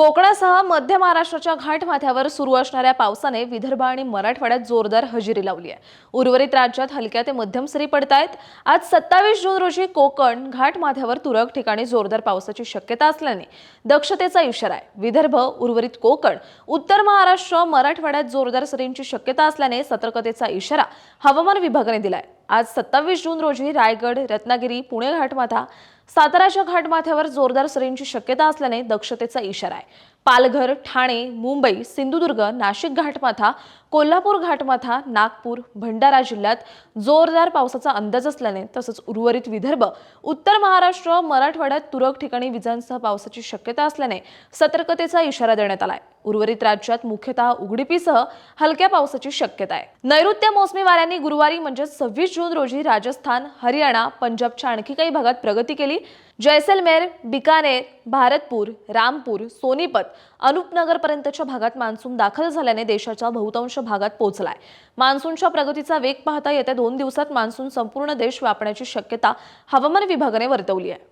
कोकणासह मध्य महाराष्ट्राच्या घाटमाथ्यावर सुरू असणाऱ्या पावसाने विदर्भ आणि मराठवाड्यात जोरदार हजेरी लावली आहे. उर्वरित राज्यात हलक्या ते मध्यम सरी पडतायत. आज सत्तावीस जून रोजी कोकण घाटमाथ्यावर तुरळक ठिकाणी जोरदार पावसाची शक्यता असल्याने दक्षतेचा इशारा आहे. विदर्भ उर्वरित कोकण उत्तर महाराष्ट्र मराठवाड्यात जोरदार सरींची शक्यता असल्याने सतर्कतेचा इशारा हवामान विभागाने दिलाय. आज सत्तावीस जून रोजी रायगड रत्नागिरी पुणे घाटमाथा साताराच्या घाटमाथ्यावर जोरदार सरींची शक्यता असल्याने दक्षतेचा इशारा आहे. पालघर ठाणे मुंबई सिंधुदुर्ग नाशिक घाटमाथा कोल्हापूर घाटमाथा नागपूर भंडारा जिल्ह्यात जोरदार पावसाचा अंदाज असल्याने तसंच उर्वरित विदर्भ उत्तर महाराष्ट्र मराठवाड्यात तुरळक ठिकाणी विजांसह पावसाची शक्यता असल्याने सतर्कतेचा इशारा देण्यात आलाय. उर्वरित राज्यात मुख्यतः उघडीपीसह हलक्या पावसाची शक्यता आहे. नैऋत्य मोसमी वाऱ्यांनी गुरुवारी म्हणजे सव्वीस जून रोजी राजस्थान हरियाणा पंजाबच्या आणखी काही भागात प्रगती केली. जैसलमेर बिकानेर भारतपूर रामपूर सोनीपत अनुपनगरपर्यंतच्या भागात मान्सून दाखल झाल्याने देशाच्या बहुतांश भागात पोहोचलाय. मान्सूनच्या प्रगतीचा वेग पाहता येत्या दोन दिवसात मान्सून संपूर्ण देश व्यापण्याची शक्यता हवामान विभागाने वर्तवली आहे.